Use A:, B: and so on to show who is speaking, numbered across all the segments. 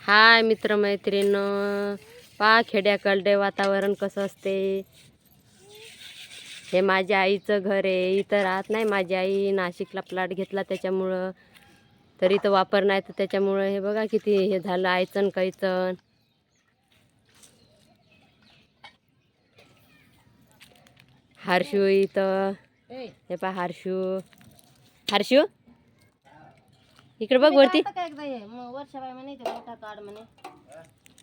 A: हाय मित्रमैत्रीण. पहा खेड्याकडे वातावरण कसं असते. हे माझ्या आईचं घर आहे. इथं राहत नाही माझी आई. नाशिकला प्लॉट घेतला त्याच्यामुळं. तरी इथं वापर नाही तर त्याच्यामुळं हे बघा किती हे झालं आयचण कैचण. हारशू इथं. हे पहा हारशू हारशू इकडे बघ वरती.
B: काढता का एकदा हे? मग वर्षाबाई म्हणे ते मोठा काढ म्हणे.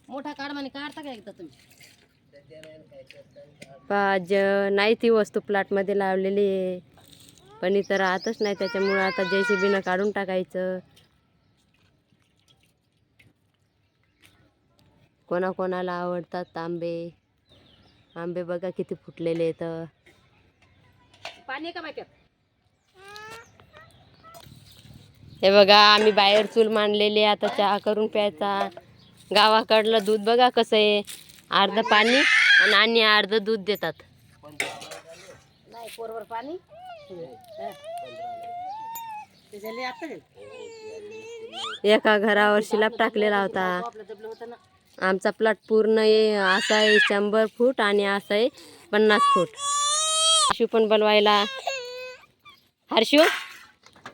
B: मोठा काढ म्हणे काढता का एकदा तुम्ही?
A: पाज नाही ती वस्तू प्लॉटमध्ये लावलेली आहे. पण इथं राहतच नाही त्याच्यामुळं आता जेसीबीनं काढून टाकायचं. कोणाकोणाला आवडतात आंबे? आंबे बघा किती फुटलेले आहेत.
B: पाणी आहे का बाक्यात
A: हे बघा आम्ही बाहेर चूल मांडलेली आता चहा करून प्यायचा. गावाकडलं दूध बघा कसं आहे. अर्ध पाणी आणि अर्ध दूध देतात.
B: पाणी?
A: एका घरावर शिलाप टाकलेला होता. आमचा प्लॉट पूर्ण आहे. असा आहे शंभर फूट आणि असा आहे पन्नास फूट. हर्षू पण बनवायला हर्षू?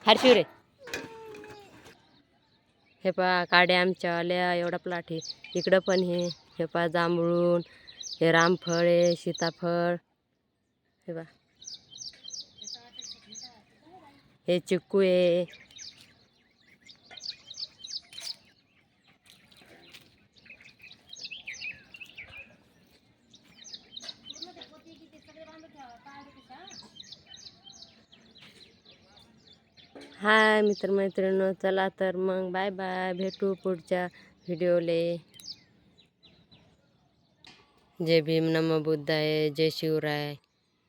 A: हर्षू रे. हे पहा काड्या आमच्या आल्या एवढा प्लॉट आहे. इकडं पण हे हे पहा जांभळून हे रामफळ आहे सीताफळ. हे पहा. हे चिक्कू आहे. हाय मित्रमैत्रिणी चला तर मग बाय बाय. भेटू पुढच्या व्हिडिओले. जय भीम नम बुद्धाय जय शिवराय.